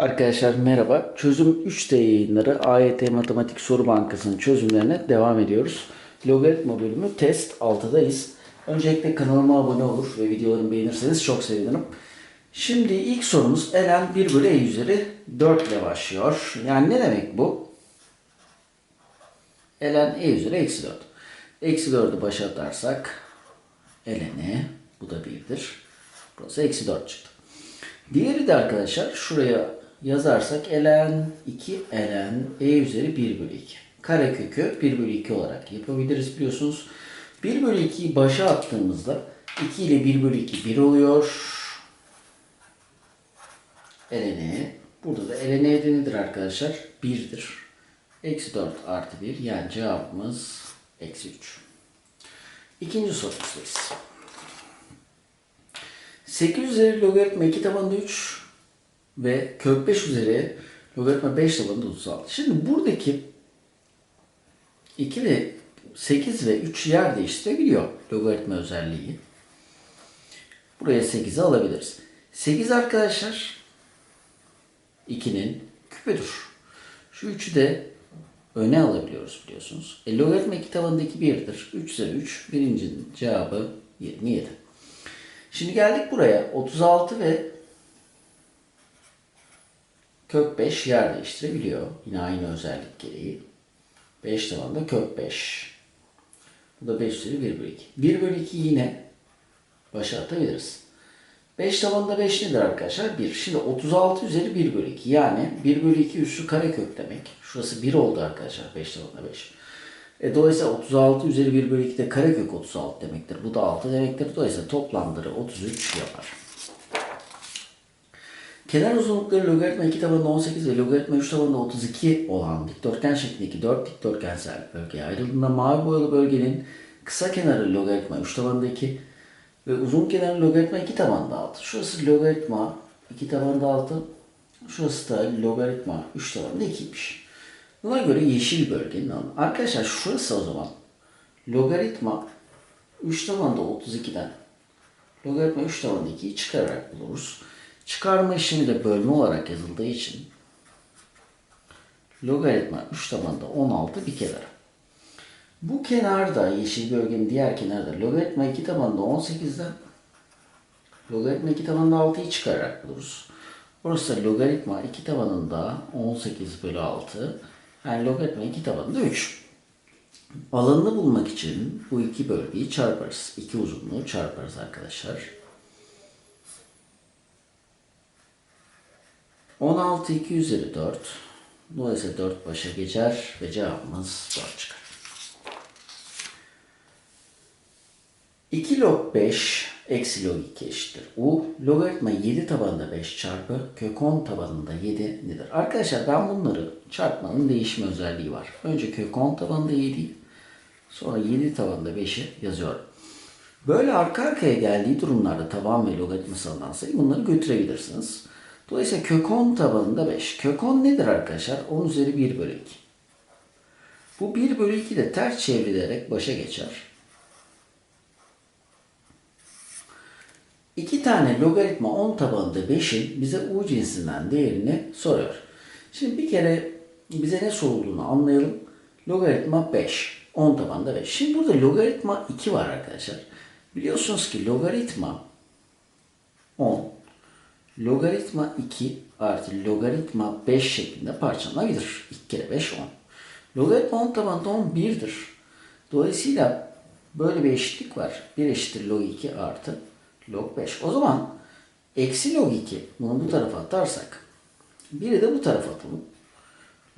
Arkadaşlar merhaba. Çözüm 3D yayınları AYT Matematik Soru Bankası'nın çözümlerine devam ediyoruz. Logaritma bölümü test 6'dayız. Öncelikle kanalıma abone olur ve videolarımı beğenirseniz çok sevinirim. Şimdi ilk sorumuz ln 1 bölü e üzeri 4 ile başlıyor. Yani ne demek bu? ln e üzeri eksi 4. Eksi 4'ü başa atarsak ln bu da 1'dir. Burası eksi 4 çıktı. Diğeri de arkadaşlar şuraya yazarsak ln 2 ln e üzeri 1 bölü 2. Karekökü 1 bölü 2 olarak yapabiliriz biliyorsunuz. 1 bölü 2'yi başa attığımızda 2 ile 1 bölü 2 1 oluyor. ln burada da ln de nedir arkadaşlar? 1'dir. Eksi 4 artı 1 yani cevabımız eksi 3. İkinci sorumuzdayız. 8 üzeri logaritma 2 tabanında 3 ve kök 5 üzeri logaritma 5 tabanında 36. Şimdi buradaki 2 ve 8 ve 3 yer değiştirebiliyor logaritma özelliği. Buraya 8'i alabiliriz. 8 arkadaşlar 2'nin küpüdür. Şu 3'ü de öne alabiliyoruz biliyorsunuz. E, logaritma 2 tabanındaki 1'dir. 3 üzeri 3 birincinin cevabı 27. Şimdi geldik buraya. 36 ve kök 5 yer değiştirebiliyor. Yine aynı özellik gereği. 5 tabanında kök 5. Bu da 5 üzeri 1 bölü 2. 1 bölü 2 yine başa atabiliriz. 5 tabanında 5 nedir arkadaşlar? 1. Şimdi 36 üzeri 1 bölü 2. Yani 1 bölü 2 üssü karekök demek. Şurası 1 oldu arkadaşlar 5 tabanında 5. E, dolayısıyla 36 üzeri 1 bölü 2 de karekök 36 demektir. Bu da 6 demektir. Dolayısıyla toplamları 33 yapar. Kenar uzunlukları logaritma 2 tabanında 18 ve logaritma 3 tabanında 32 olan dikdörtgen şeklindeki 4 dikdörtgensel bölgeye ayrıldığında mavi boyalı bölgenin kısa kenarı logaritma 3 tabanında 2 ve uzun kenarı logaritma 2 tabanında 6. Şurası logaritma 2 tabanında 6. Şurası da logaritma 3 tabanında 2'ymiş. Buna göre yeşil bölgenin alanı. Arkadaşlar şurası o zaman logaritma 3 tabanında 32'den logaritma 3 tabanında 2'yi çıkararak buluruz. Çıkarma işlemi de bölme olarak yazıldığı için logaritma 3 tabanında 16 bir kenara. Bu kenarda yeşil bölgenin diğer kenarda logaritma 2 tabanında 18'den logaritma 2 tabanında 6'yı çıkararak buluruz. Burası da logaritma 2 tabanında 18 bölü 6. Yani logaritma 2 tabanında 3. Alanını bulmak için bu iki bölgeyi çarparız. İki uzunluğu çarparız arkadaşlar. 16 2 üzeri 4. Dolayısıyla 4 başa geçer ve cevabımız 4 çıkar. 2 log 5 eksi log 2 eşittir. U logaritma 7 tabanında 5 çarpı kök 10 tabanında 7 nedir? Arkadaşlar ben bunları çarpmanın değişme özelliği var. Önce kök 10 tabanında 7'yi sonra 7 tabanında 5'i yazıyorum. Böyle arka arkaya geldiği durumlarda taban ve logaritması alınan sayı bunları götürebilirsiniz. Dolayısıyla kök 10 tabanında 5. Kök 10 nedir arkadaşlar? 10 üzeri 1 bölü 2. Bu 1 bölü 2 de ters çevrilerek başa geçer. İki tane logaritma 10 tabanında 5'in bize u cinsinden değerini soruyor. Şimdi bir kere bize ne sorulduğunu anlayalım. Logaritma 5. 10 tabanında 5. Şimdi burada logaritma 2 var arkadaşlar. Biliyorsunuz ki logaritma 10 logaritma 2 artı logaritma 5 şeklinde parçalanabilir. 2 kere 5 10. Logaritma 10 tabanında 10 1'dir. Dolayısıyla böyle bir eşitlik var. 1 eşittir log 2 artı log 5. O zaman eksi log 2 bunu bu tarafa atarsak 1'i de bu tarafa atalım.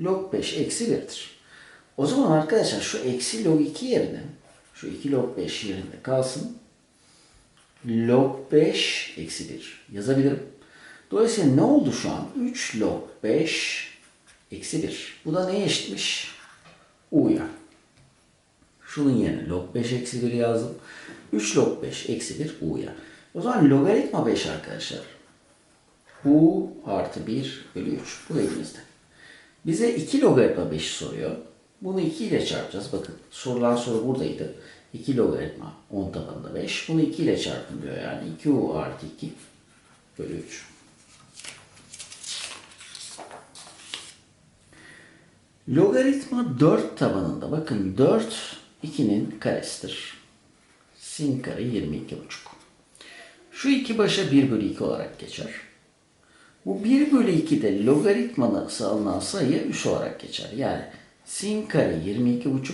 Log 5 eksi 1'dir. O zaman arkadaşlar şu eksi log 2 yerine şu 2 log 5 yerinde kalsın. Log 5 eksi 1 yazabilirim. Dolayısıyla ne oldu şu an? 3 log 5 eksi 1. Bu da neye eşitmiş? U'ya. Şunun yerine log 5 eksi 1 yazdım. 3 log 5 eksi 1 U'ya. O zaman logaritma 5 arkadaşlar. U artı 1 bölü 3. Bu elimizde. Bize 2 logaritma 5'i soruyor. Bunu 2 ile çarpacağız. Bakın sorulan soru buradaydı. 2 logaritma 10 tabanında 5. Bunu 2 ile çarpın diyor yani. 2U artı 2 bölü 3. Logaritma 4 tabanında bakın 4 2'nin karesidir. Sin kare 22,5. Şu iki başa 1 bölü 2 olarak geçer. Bu 1 bölü 2'de logaritması alınan sayı 3 olarak geçer. Yani sin kare 22,5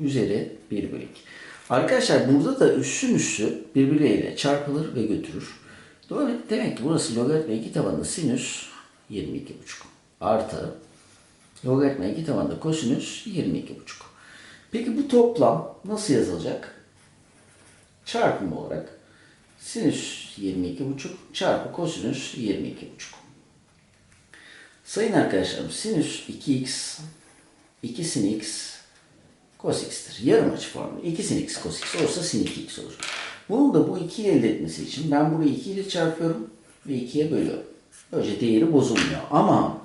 üzeri 1 bölü 2. Arkadaşlar burada da üssün üssü birbirleriyle çarpılır ve götürür. Doğru. Demek ki burası logaritma 2 tabanında sinüs 22,5 artı logaritma 2 tabanında kosinüs 22,5. Peki bu toplam nasıl yazılacak? Çarpım olarak sinüs 22,5 çarpı kosinüs 22,5. Sayın arkadaşlarım sinüs 2x 2 sin x cos x'tir. Yarım açı formu. 2 sin x cos x olursa sin 2x olur. Bunu da bu 2'yi elde etmesi için ben burayı 2 ile çarpıyorum ve 2'ye bölüyorum. Böylece değeri bozulmuyor. Ama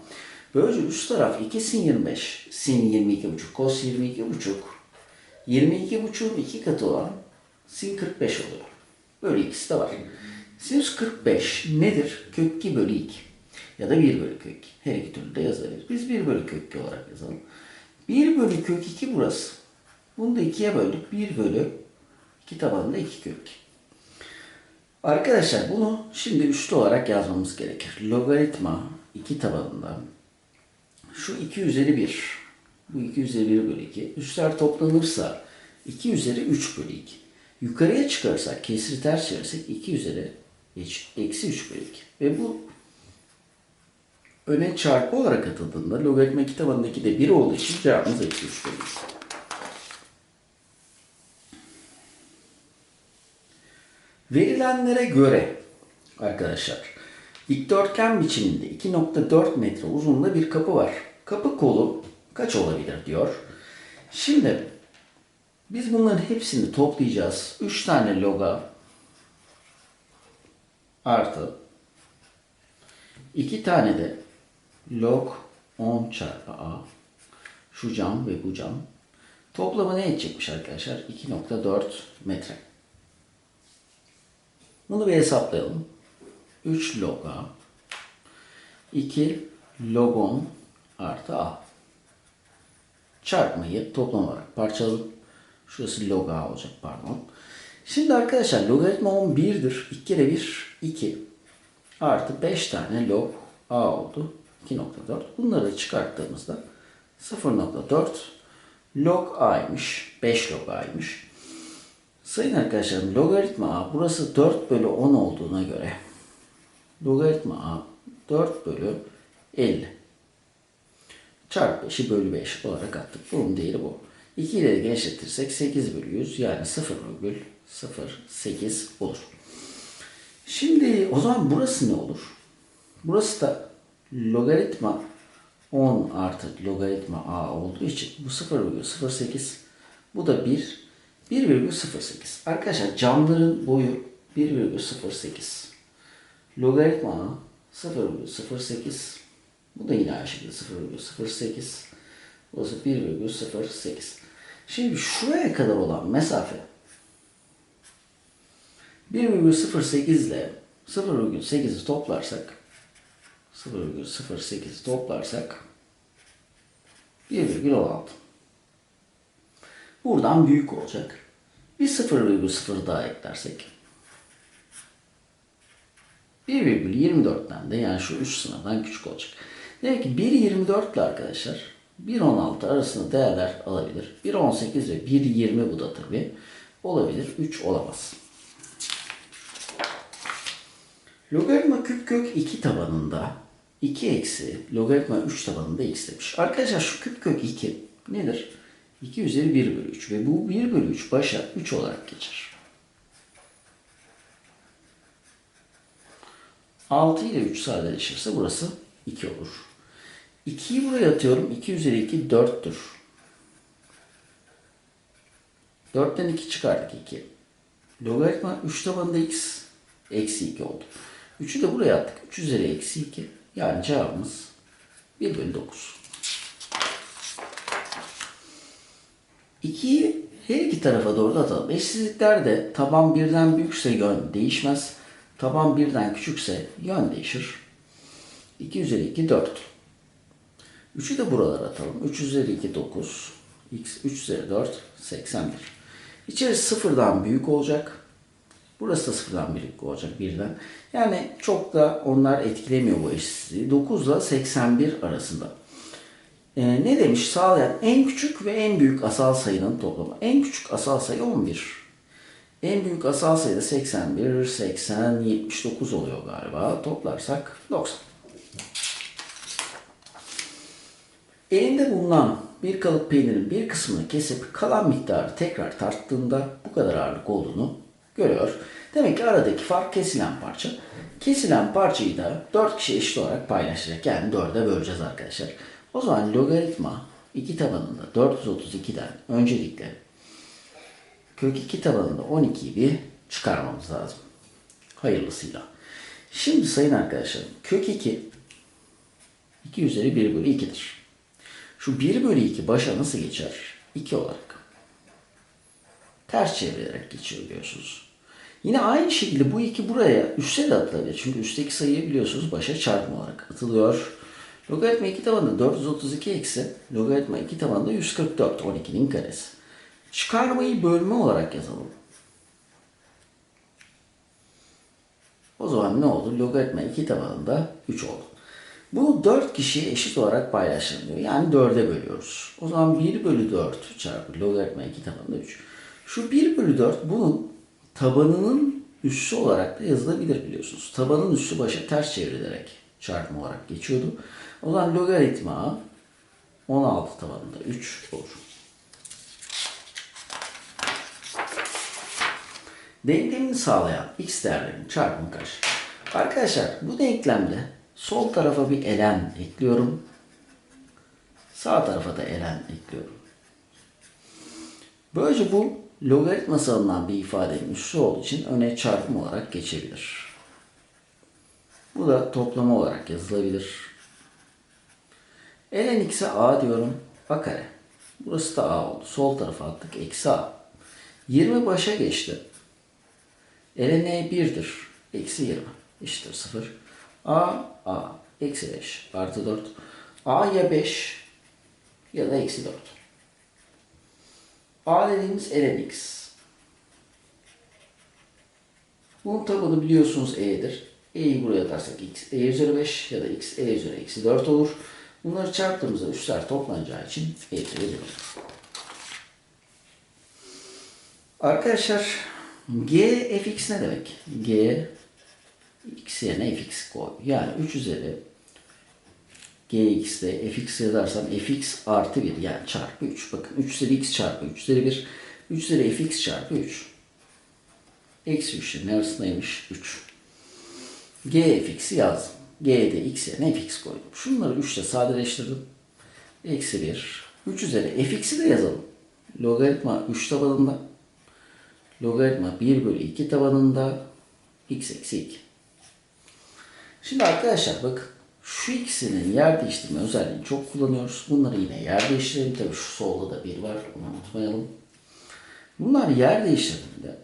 böylece üst taraf 2 sin 25 sin 22,5 cos 22,5 22,5'un 2 katı olan sin 45 oluyor. Böyle ikisi de var. Sinüs 45 nedir? Kök 2 bölü 2. Ya da 1 bölü kök 2. Her iki türlü de yazılır. Biz 1 bölü kök 2 olarak yazalım. 1 bölü kök 2 burası. Bunu da 2'ye böldük. 1 bölü 2 tabanında 2 kök 2. Arkadaşlar bunu şimdi üstü olarak yazmamız gerekir. Logaritma 2 tabanında şu 2 üzeri 1. Bu 2 üzeri 1 bölü 2. Üstler toplanırsa 2 üzeri 3 bölü 2. Yukarıya çıkarırsak, kesri ters çevirirsek 2 üzeri eksi 3 bölü 2. Ve bu öne çarpı olarak atıldığında logaritma 2 tabanındaki de 1 olduğu için cevabımız eksi 3 bölü 2. Verilenlere göre arkadaşlar dikdörtgen biçiminde 2.4 metre uzunluğunda bir kapı var. Kapı kolu kaç olabilir diyor. Şimdi biz bunların hepsini toplayacağız. 3 tane loga artı 2 tane de log 10 çarpı a şu cam ve bu cam toplamı ne edecekmiş arkadaşlar? 2.4 metre. Bunu bir hesaplayalım. 3 log a 2 log 10 artı a çarpmayı toplam olarak parçaladım. Şurası log a olacak pardon. Şimdi arkadaşlar logaritma 10 1'dir. 2 kere 1 2 artı 5 tane log a oldu. 2.4. Bunları çıkarttığımızda 0.4 log a'ymış. 5 log a'ymış. Sayın arkadaşlarım logaritma a burası 4 bölü 10 olduğuna göre logaritma a 4 bölü 50 çarpı 5'i bölü 5 olarak attık. Bunun değeri bu. 2 ile genişletirsek 8 bölü 100 yani 0,08 olur. Şimdi o zaman burası ne olur? Burası da logaritma 10 artı logaritma a olduğu için bu 0,08 bu da 1 1,08. Arkadaşlar camların boyu 1,08. Logaritma a 0,08 bu da yine aynı şekilde 0,08 burası 1,08. Şimdi şuraya kadar olan mesafe 1,08 ile 0,8'i toplarsak 0,08'i toplarsak 1,16 Buradan büyük olacak. Bir 0,0 daha eklersek 1,24'ten de yani şu üst sınırdan küçük olacak. Demek ki 1,24 ile arkadaşlar 1,16 arasında değerler alabilir. 1,18 ve 1,20 bu da tabi olabilir. 3 olamaz. Logaritma küp kök 2 tabanında 2 eksi logaritma 3 tabanında x demiş. Arkadaşlar şu küp kök 2 nedir? 2 üzeri 1 bölü 3 ve bu 1 bölü 3 başa 3 olarak geçer. 6 ile 3 sadeleşirse burası 2 olur. 2'yi buraya atıyorum. 2 üzeri 2 4'tür. 4'ten 2 çıkardık 2. Logaritma 3 tabanında x eksi 2 oldu. 3'ü de buraya attık. 3 üzeri eksi 2. Yani cevabımız 1 bölü 9. 2'yi her iki tarafa doğru da atalım. Eşsizliklerde taban birden büyükse yön değişmez. Taban birden küçükse yön değişir. 2 üzeri 2 4. 3'ü de buralara atalım. 3 üzeri 2 9. X 3 üzeri 4 81. İçerisi sıfırdan büyük olacak. Burası da sıfırdan büyük olacak birden. Yani çok da onlar etkilemiyor bu eşitsizliği. 9 ile 81 arasında. Ee, ne demiş? Sağlayan en küçük ve en büyük asal sayının toplamı. En küçük asal sayı 11. En büyük asal sayı da 81, 80, 79 oluyor galiba. Toplarsak 90. Elinde bulunan bir kalıp peynirin bir kısmını kesip kalan miktarı tekrar tarttığında bu kadar ağırlık olduğunu görüyor. Demek ki aradaki fark kesilen parça. Kesilen parçayı da 4 kişi eşit olarak paylaşacak. Yani 4'e böleceğiz arkadaşlar. O zaman logaritma 2 tabanında 432'den öncelikle kök 2 tabanında 12'yi bir çıkarmamız lazım. Hayırlısıyla. Şimdi sayın arkadaşlarım kök 2 2 üzeri 1 bölü 2'dir. Şu 1 bölü 2 başa nasıl geçer? 2 olarak. Ters çevirerek geçiyor biliyorsunuz. Yine aynı şekilde bu 2 buraya üste de atılabilir. Çünkü üstteki sayıyı biliyorsunuz başa çarpma olarak atılıyor. Logaritma 2 tabanında 432 eksi logaritma 2 tabanında 144 12'nin karesi. Çıkarmayı bölme olarak yazalım. O zaman ne oldu? Logaritma 2 tabanında 3 oldu. Bunu 4 kişiye eşit olarak paylaşılıyor. Yani 4'e bölüyoruz. O zaman 1 bölü 4 çarpı logaritma 2 tabanında 3. Şu 1 bölü 4 bunun tabanının üssü olarak da yazılabilir biliyorsunuz. Tabanın üssü başa ters çevrilerek çarpma olarak geçiyordu. O zaman logaritma 16 tabanında 3 olur. Denklemini sağlayan x değerlerinin çarpımı kaç? Arkadaşlar bu denklemde sol tarafa bir elen ekliyorum. Sağ tarafa da elen ekliyorum. Böylece bu logaritması alınan bir ifadenin üssü olduğu için öne çarpım olarak geçebilir. Bu da toplama olarak yazılabilir. ln x'e a diyorum. a kare. Burası da a oldu. Sol tarafa attık. Eksi a. 20 başa geçti. Ln e 1'dir. Eksi 20. Eşittir 0. a a. Eksi 5 artı 4. a ya 5 ya da eksi 4. a dediğimiz ln x. Bunun tabanı biliyorsunuz e'dir. E'yi buraya atarsak x e üzeri 5 ya da x e üzeri eksi 4 olur. Bunları çarptığımızda üstler toplanacağı için e üzeri 1 olur. Arkadaşlar g fx ne demek? g x yerine fx koy. Yani 3 üzeri gx'de fx yazarsam fx artı 1 yani çarpı 3. Bakın 3 üzeri x çarpı 3 üzeri 1. 3 üzeri fx çarpı 3. Eksi 3'lerin arasındaymış 3. G fx'i yazdım. G'de x yerine fx koydum. Şunları 3 ile sadeleştirdim. Eksi 1. 3 üzeri fx'i de yazalım. Logaritma 3 tabanında. Logaritma 1 bölü 2 tabanında. x eksi 2. Şimdi arkadaşlar bak şu ikisinin yer değiştirme özelliğini çok kullanıyoruz. Bunları yine yer değiştirelim. Tabii şu solda da bir var. Onu unutmayalım. Bunlar yer değiştirdiğinde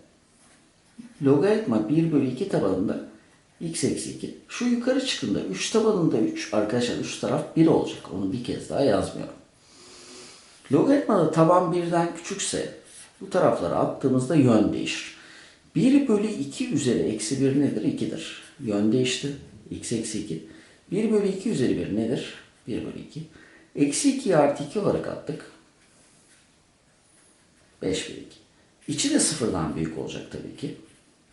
logaritma 1 bölü 2 tabanında x eksi 2. Şu yukarı çıktığında 3 tabanında 3. Arkadaşlar üst taraf 1 olacak. Onu bir kez daha yazmıyorum. Logaritmada taban 1'den küçükse bu taraflara attığımızda yön değişir. 1 bölü 2 üzeri eksi 1 nedir? 2'dir. Yön değişti. x eksi 2. 1 bölü 2 üzeri 1 nedir? 1 bölü 2. Eksi 2'yi artı 2 olarak attık. 5 bölü 2. İçi de sıfırdan büyük olacak tabii ki.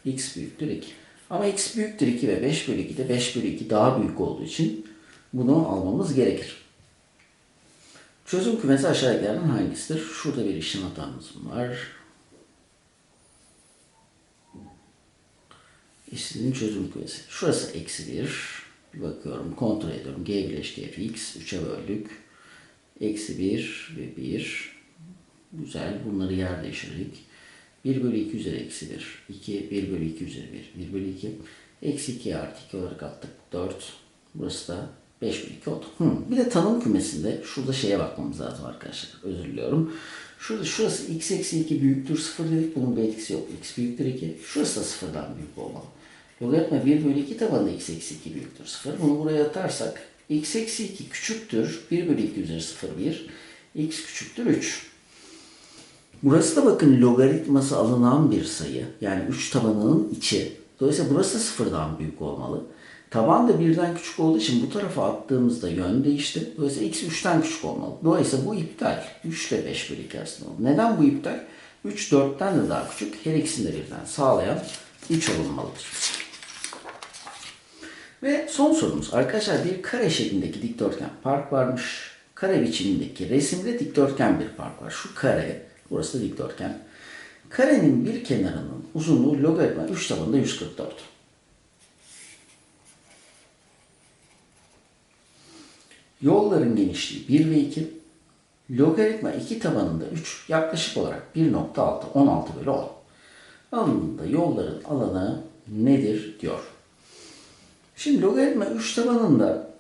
x büyüktür 2. Ama x büyüktür 2 ve 5 bölü 2 de 5 bölü 2 daha büyük olduğu için bunu almamız gerekir. Çözüm kümesi aşağıdakilerden hangisidir? Şurada bir işlem hatamız var. İstediğim çözüm kümesi. Şurası eksi 1. Bir bakıyorum, kontrol ediyorum. G bileşki fx 3'e böldük. Eksi 1 ve 1. Güzel. Bunları yer değiştirdik. 1 bölü 2 üzeri eksi 1. 2, 1 bölü 2 üzeri 1. 1 bölü 2. Eksi 2 artı 2 olarak attık. 4. Burası da 5 bölü 2 oldu. Hı. Bir de tanım kümesinde şurada şeye bakmamız lazım arkadaşlar. Özür diliyorum. Şurada şurası x eksi 2 büyüktür 0 dedik. Bunun bir etkisi yok. x büyüktür 2. Şurası da 0'dan büyük olmalı. Logaritma 1 bölü 2 tabanında x eksi 2 büyüktür 0. Bunu buraya atarsak x eksi 2 küçüktür 1 bölü 2 üzeri 0 1. x küçüktür 3. Burası da bakın logaritması alınan bir sayı. Yani 3 tabanının içi. Dolayısıyla burası da sıfırdan büyük olmalı. Taban da birden küçük olduğu için bu tarafa attığımızda yön değişti. Dolayısıyla x 3'ten küçük olmalı. Dolayısıyla bu iptal. 3 ile 5 bölü 2 arasında oldu. Neden bu iptal? 3 4'ten de daha küçük. Her ikisini de birden sağlayan 3 olunmalıdır. Ve son sorumuz. Arkadaşlar bir kare şeklindeki dikdörtgen park varmış. Kare biçimindeki resimde dikdörtgen bir park var. Şu kare, burası da dikdörtgen. Karenin bir kenarının uzunluğu logaritma 3 tabanında 144. Yolların genişliği 1 ve 2. Logaritma 2 tabanında 3 yaklaşık olarak 1.6 16 bölü 10. Alanında yolların alanı nedir diyor. Şimdi logaritma 3 tabanında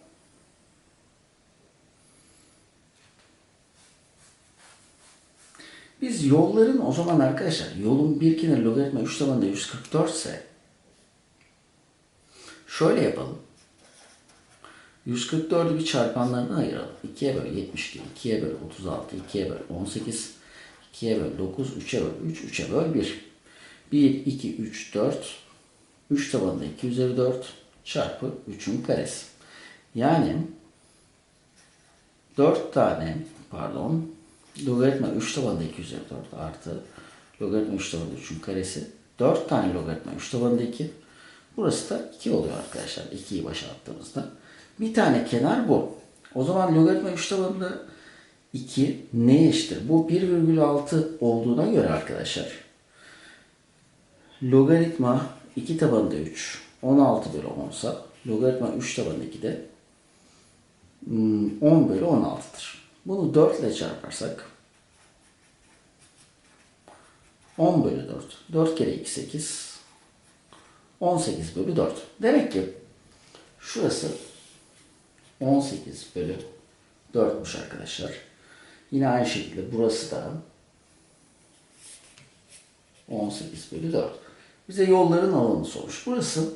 biz yolların o zaman arkadaşlar yolun bir kenarı logaritma 3 tabanında 144 ise şöyle yapalım. 144'ü bir çarpanlarına ayıralım. 2'ye böl 72, 2'ye böl 36, 2'ye böl 18, 2'ye böl 9, 3'e böl 3, 3'e böl 1. 1, 2, 3, 4. 3 tabanında 2 üzeri 4 çarpı 3'ün karesi. Yani 4 tane pardon logaritma 3 tabanında 2 üzeri 4 artı logaritma 3 tabanında 3'ün karesi. 4 tane logaritma 3 tabanında 2. Burası da 2 oluyor arkadaşlar. 2'yi başa attığımızda. Bir tane kenar bu. O zaman logaritma 3 tabanında 2 neye eşittir? Bu 1,6 olduğuna göre arkadaşlar logaritma 2 tabanında 3 16 bölü 10 sa logaritma 3 tabanında 2 de 10 bölü 16'dır. Bunu 4 ile çarparsak 10 bölü 4. 4 kere 2 8. 18 bölü 4. Demek ki şurası 18 bölü 4'müş arkadaşlar. Yine aynı şekilde burası da 18 bölü 4. Bize yolların alanı sormuş. Burası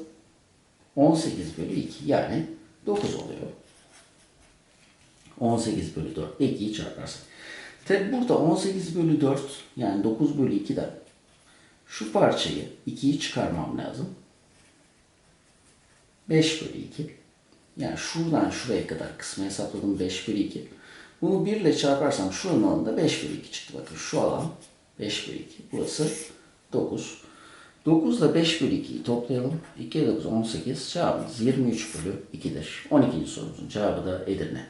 18 bölü 2 yani 9 oluyor. 18 bölü 4 2'yi çarparsak. Tabi burada 18 bölü 4 yani 9 bölü 2'den şu parçayı 2'yi çıkarmam lazım. 5 bölü 2. Yani şuradan şuraya kadar kısmı hesapladım 5 bölü 2. Bunu 1 ile çarparsam şuranın alanında 5 bölü 2 çıktı. Bakın şu alan 5 bölü 2. Burası 9. 9 ile 5 bölü 2'yi toplayalım. 2 9 18 cevabımız 23 bölü 2'dir. 12. sorumuzun cevabı da Edirne.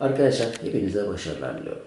Arkadaşlar hepinize başarılar diliyorum.